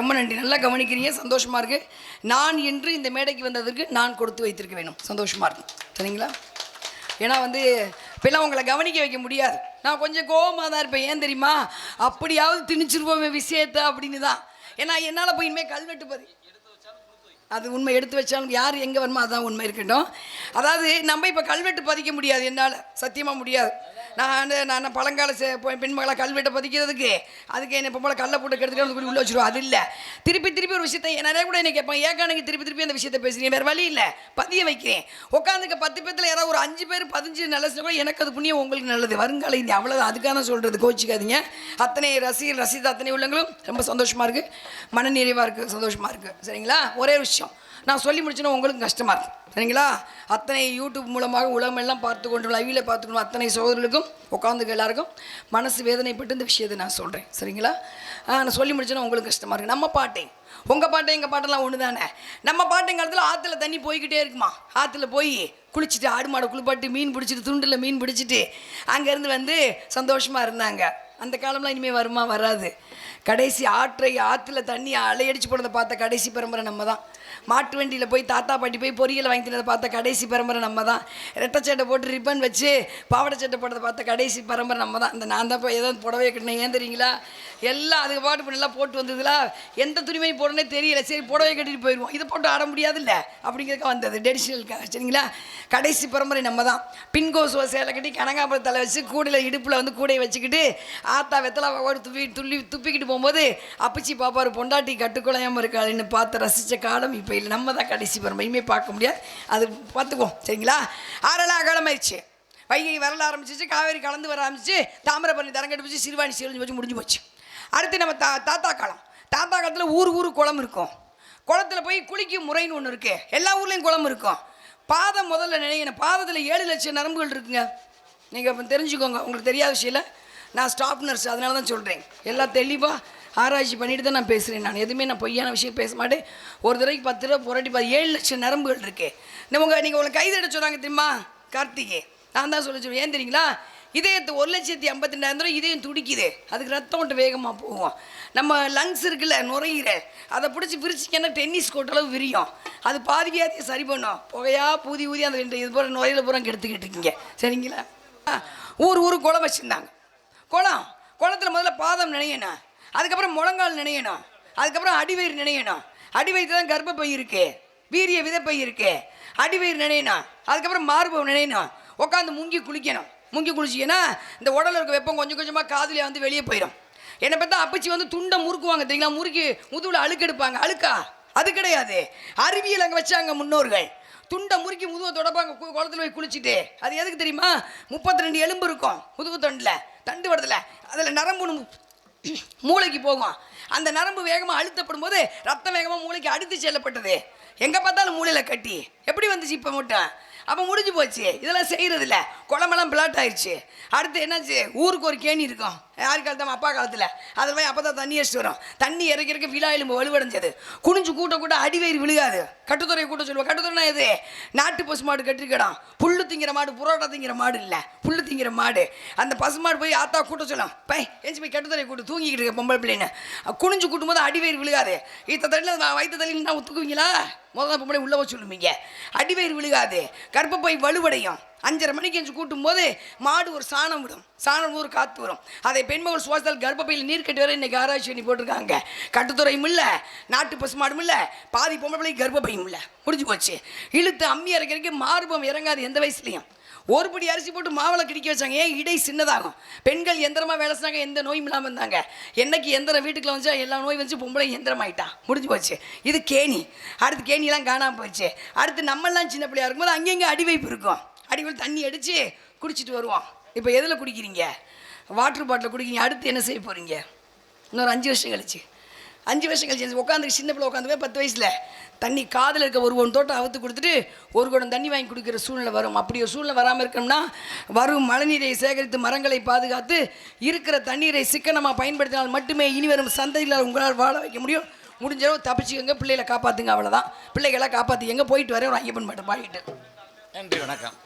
ரொம்ப நன்றி. நல்லா கவனிக்கிறீங்க. சந்தோஷமாக இருக்கு. நான் என்று இந்த மேடைக்கு வந்ததற்கு நான் கொடுத்து வைத்திருக்க வேணும் சந்தோஷமாக இருக்கும். சரிங்களா? ஏன்னா வந்து இப்போல்லாம் உங்களை கவனிக்க வைக்க முடியாது. நான் கொஞ்சம் கோபமாக தான் இருப்பேன். ஏன் தெரியுமா? அப்படியாவது திணிச்சிருவோமே விஷயத்த அப்படின்னு தான். ஏன்னா என்னால் போய் இனிமேல் கல்வெட்டு பதி அது உண்மை. எடுத்து வச்சாலும் யார் எங்கே வருமோ அதுதான் உண்மை இருக்கட்டும். அதாவது நம்ம இப்போ கல்வெட்டு பதிக்க முடியாது என்னால். சத்தியமாக முடியாது. நான் வந்து நான் பழங்கால செ- பெண்மகளை கல்வெட்டை பதிக்கிறதுக்கு அதுக்கு என்ன பொம்பளை கல்லை போட்டு கெடுத்துட்டு சொல்லி உள்ள வச்சிருவோம் அது இல்லை. திருப்பி திருப்பி ஒரு விஷயத்தை நிறைய கூட என்ன கேட்பாங்க ஏக்கானுக்கு திருப்பி திருப்பி அந்த விஷயத்தை பேசுகிறேன் வேறு வழி இல்லை. பதிய வைக்கிறேன். உட்காந்துக்க பத்து பேர்த்தில் யாராவது ஒரு அஞ்சு பேர் பதினஞ்சு நல்ல கூட எனக்கு அது புண்ணியம் உங்களுக்கு நல்லது. வருங்கால இந்த அவ்வளோதான் அதுக்கான சொல்கிறது கோச்சிக்காதீங்க அத்தனை ரசிகர் ரசித்த அத்தனை உள்ளங்களும் ரொம்ப சந்தோஷமாக இருக்குது மனநிறைவாக இருக்குது சந்தோஷமாக இருக்குது சரிங்களா? ஒரே விஷயம். நான் சொல்லி முடிச்சேன்னா உங்களுக்கு கஷ்டமாக இருக்கும். சரிங்களா? அத்தனை யூடியூப் மூலமாக உலகமெல்லாம் பார்த்து கொண்டு லைவில் பார்த்துக்கணும் அத்தனை சகோதரர்களுக்கும் உட்காந்துக்க எல்லாருக்கும் மனசு வேதனைப்பட்டு இந்த விஷயத்தை நான் சொல்கிறேன் சரிங்களா? நான் சொல்லி முடிச்சேன்னா உங்களுக்கு கஷ்டமாக இருக்குது நம்ம பாட்டை. உங்கள் பாட்டை எங்கள் பாட்டெல்லாம் ஒன்று தானே நம்ம பாட்டைங்க ஆற்றுல தண்ணி போய்கிட்டே இருக்குமா? ஆற்றுல போய் குளிச்சுட்டு ஆடு மாடை குளிப்பாட்டு மீன் பிடிச்சிட்டு துண்டில் மீன் பிடிச்சிட்டு அங்கேருந்து வந்து சந்தோஷமாக இருந்தாங்க. அந்த காலம்லாம் இனிமேல் வருமா? வராது. கடைசி ஆற்றை ஆற்றுல தண்ணி அலையடிச்சு போனதை பார்த்த கடைசி பரம்பரை நம்ம தான் மாட்டு வண்டியில் போய் தாத்தா பாட்டி போய் பொரியல் வாங்கி பார்த்த கடைசி பரம்பரை நம்ம தான் ரெட்டை சட்டை போட்டு ரிப்பன் வச்சு பாவாடை சட்டை போட்டதை பார்த்த கடைசி பரம்பரை நம்ம தான் இந்த நான் தான் இப்போ ஏதோ புடவை கட்டினேன். ஏன் தெரியுங்களா? எல்லாம் அதுக்கு பாட்டு இப்ப நல்லா போட்டு வந்ததுல எந்த துணிமை போடனே தெரியல. சரி புடவை கட்டிட்டு போயிடுவோம் இதை போட்டு ஆட முடியாதுல்ல? அப்படிங்கிறதுக்கு வந்தது டெடிஷனலுக்காக சரிங்களா? கடைசி பரம்பரை நம்ம தான் பின்கோசுவ சேலை கட்டி கனகாபுரம் தலை வச்சு கூடையில் இடுப்பில் வந்து கூடையை வச்சுக்கிட்டு ஆத்தா வெத்தலா ஓடி துப்பி துள்ளி துப்பிக்கிட்டு போகும்போது அப்பச்சி பாப்பாரு பொண்டாட்டி கட்டுக்குலையாமல் இருக்காளுன்னு பார்த்து ரசித்த காலம் இப்போ இல்லை நம்ம தான் கடைசி வரும். இனிமேல் பார்க்க முடியாது. அது பார்த்துக்குவோம். சரிங்களா? ஆறெல்லாம் அகலமாயிடுச்சு வைகை வரல ஆரம்பிச்சிச்சு காவேரி கலந்து வர ஆரம்பிச்சு தாமிரபரணி தரங்கட்டு சிறுவாணி சீரழிஞ்சு வச்சு முடிஞ்சு போச்சு. அடுத்து நம்ம தா தாத்தா காலம். தாத்தா காலத்தில் ஊர் ஊர் குளம் இருக்கும். குளத்துல போய் குளிக்கும் முறைன்னு ஒன்று இருக்குது எல்லா ஊர்லேயும் குளம் இருக்கும். பாதம் முதல்ல நினைக்கணும். பாதத்தில் ஏழு லட்சம் நரம்புகள் இருக்குங்க. நீங்கள் இப்போ தெரிஞ்சுக்கோங்க. உங்களுக்கு தெரியாத விஷயம் நான் ஸ்டாப் நர்ஸ் அதனால தான் சொல்கிறேன் எல்லாம் தெளிவாக ஆராய்ச்சி பண்ணிட்டு தான் நான் பேசுகிறேன் நான். எதுவுமே நான் பொய்யான விஷயம் பேச மாட்டேன். ஒரு தடவைக்கு பத்து ரூபா புரட்டி பார்த்து ஏழு லட்சம் நரம்புகள் இருக்கு. நமக்கு நீங்கள் உங்களை கைதட சொன்னாங்க தெரியுமா? கார்த்திகே. நான் தான் சொல்ல சொல்லுவேன் ஏன் தெரியுங்களா? இதயத்தை ஒரு லட்சத்தி ஐம்பத்தி ரெண்டாயிரம் ரூபாய் இதயம் துடிக்குது. அதுக்கு ரத்தம் விட்டு வேகமாக போகும். நம்ம லங்ஸ் இருக்குல்ல நுரையீரை அதை பிடிச்சி பிரிச்சிங்கன்னா டென்னிஸ் கோர்ட் அளவு விரியும். அது பாதி வியாதியை சரி பண்ணும். புகையா பூதி ஊதி அந்த ரெண்டு இது போகிற நுரையில பூரா கெடுத்துக்கிட்டு இருக்கீங்க. சரிங்களா? ஆ, ஊர் ஊர் குளம் வச்சுருந்தாங்க. குளம். குளத்தில் முதல்ல பாதம் நினையண்ணா அதுக்கப்புறம் முழங்கால் நினையணும் அதுக்கப்புறம் அடிவயிறு நினையணும் அடிவயிற்று தான் கர்ப்பப்பை இருக்கு. வீரிய விதைப்பை இருக்கு. அடிவயிறு நினையணும் அதுக்கப்புறம் மார்பவம் நினையணும் உட்காந்து முங்கி குளிக்கணும். முங்கி குளிச்சிங்கன்னா இந்த உடலில் இருக்க வெப்பம் கொஞ்சம் கொஞ்சமாக காதுல வந்து வெளியே போயிடும். என்னை பார்த்தா அப்பச்சி வந்து துண்டை முறுக்குவாங்க தெரியுங்களா? முறுக்கி முதுகுல அழுக்கெடுப்பாங்க அழுக்கா? அது கிடையாது. அறிவியல் அங்கே வச்சாங்க முன்னோர்கள். துண்டை முறுக்கி முதுவை தொடப்பாங்க. கு- குளத்துல போய் குளிச்சுட்டு. அது எதுக்கு தெரியுமா? முப்பத்தி ரெண்டு எலும்பு இருக்கும் முதுகு தொண்டில். தண்டு வடத்தில். அதில் நரம்பு மூளைக்கு போகும்? அந்த நரம்பு வேகமாக அழுத்தப்படும் போது ரத்தம் வேகமாக மூளைக்கு அடுத்து செல்லப்பட்டது. எங்கே பார்த்தாலும் மூளையில் கட்டி. எப்படி வந்துச்சு இப்போ மட்டும் அப்போ முடிஞ்சு போச்சு. இதெல்லாம் செய்கிறதில்ல குழம்பெல்லாம் குளமெல்லாம் பிளாட் ஆயிடுச்சு அடுத்து என்னாச்சு? ஊருக்கு ஒரு கேணி இருக்கும். யார் காலத்தம் அப்பா காலத்தில். அதில் போய் அப்போ தான் தண்ணி அடிச்சுட்டு வரும். தண்ணி இறக்கி இறக்க விழா எலும்பு வலுவடைஞ்சது. குனிஞ்சு கூட்ட கூட்ட அடிவயிறு விழுகாது. கட்டுத்துறை கூட்ட சொல்லுவோம் கட்டுத்துறைனா எது? நாட்டு பசு மாடு கட்டிருக்கடம். புல்லு திங்கிற மாடு புரோட்டா திங்கிற மாடு இல்லை. புல்லு திங்கிற மாடு. அந்த பசு மாடு போய் ஆத்தா கூட்ட சொல்லும். பை எஞ்சி போய் கட்டுத்துறை கூட்டு. தூங்கிக்கிட்டு இருக்க பொம்பளை பிள்ளைன்னு. குனிஞ்சு கூட்டும் போது அடிவயிறு விழுகாது. இத்த தண்ணியில் வயிற்று தண்ணியில் நான் ஒத்துக்குவீங்களா? முதல்ல பொம்பளை உள்ளே வச்சு சொல்லுவீங்க. அடிவயிறு விழுகாது. கர்ப்பப்பை வலுவடையும். அஞ்சரை மணிக்கு எஞ்சி கூட்டும் போது மாடு ஒரு சாணம் விடும். சாணம் ஒரு காற்று வரும். அதை பெண்மகள் சுவாசத்தால் கர்ப்பப்பையில் நீர் கட்டி வர இன்னைக்கு ஆராய்ச்சி பண்ணி போட்டிருக்காங்க. கட்டுத்துறையும் இல்லை நாட்டு பசுமாடும் இல்லை பாதி பொம்பளை பிள்ளை கர்ப்பப்பையும் இல்லை. முடிஞ்சு போச்சு. இழுத்து அம்மி இறக்கிறதுக்கு மார்பம் இறங்காது எந்த வயசுலையும். ஒரு படி அரிசி போட்டு மாவளை கிடிக்க வச்சாங்க. ஏன் இடை சின்னதாகும்? பெண்கள் எந்திரமாக வேலை செஞ்சாங்க எந்த நோயும் இல்லாமல் இருந்தாங்க. என்னைக்கு எந்திரம் வீட்டுக்குள்ள வந்துச்சா எல்லா நோய் வந்து பொம்பளை எந்திரம் ஆயிட்டா முடிஞ்சு போச்சு. இது கேணி. அடுத்து கேணிலாம் காணாமல் போச்சு அடுத்து நம்மெல்லாம் சின்ன பிள்ளையா இருக்கும்போது அங்கங்கே அடிவைப்பு இருக்கும்? அடிவைப்பு தண்ணி அடித்து குடிச்சிட்டு வருவோம் இப்போ எதில் குடிக்கிறீங்க? வாட்டர் பாட்டில் குடிக்கிறீங்க. அடுத்து என்ன செய்ய போகிறீங்க இன்னொரு அஞ்சு வருஷம் கழிச்சு. அஞ்சு வருஷம் கழிச்சு உட்காந்து சின்ன பிள்ளை உட்காந்து போய் பத்து வயசில். தண்ணி காதில் இருக்க ஒரு ஒன் தோட்டம் அவுத்து கொடுத்துட்டு ஒரு குடம் தண்ணி வாங்கி குடிக்கிற சூழ்நிலை வரும். அப்படி ஒரு சூழ்நிலை வராமல் இருக்கணும்னா வரும் மழைநீரை சேகரித்து மரங்களை பாதுகாத்து இருக்கிற தண்ணீரை சிக்கனமாக பயன்படுத்தினால் மட்டுமே இனி வரும் சந்தையில் உங்களால் வாழ வைக்க முடியும். முடிஞ்ச அளவு தப்பிச்சுக்கோங்க பிள்ளைகளை காப்பாற்றுங்க அவ்வளோதான் பிள்ளைகளை காப்பாற்றி எங்கே போயிட்டு வரேன் ஒரு ஐயப்பன் மட்டும் பாடிட்டு நன்றி வணக்கம்.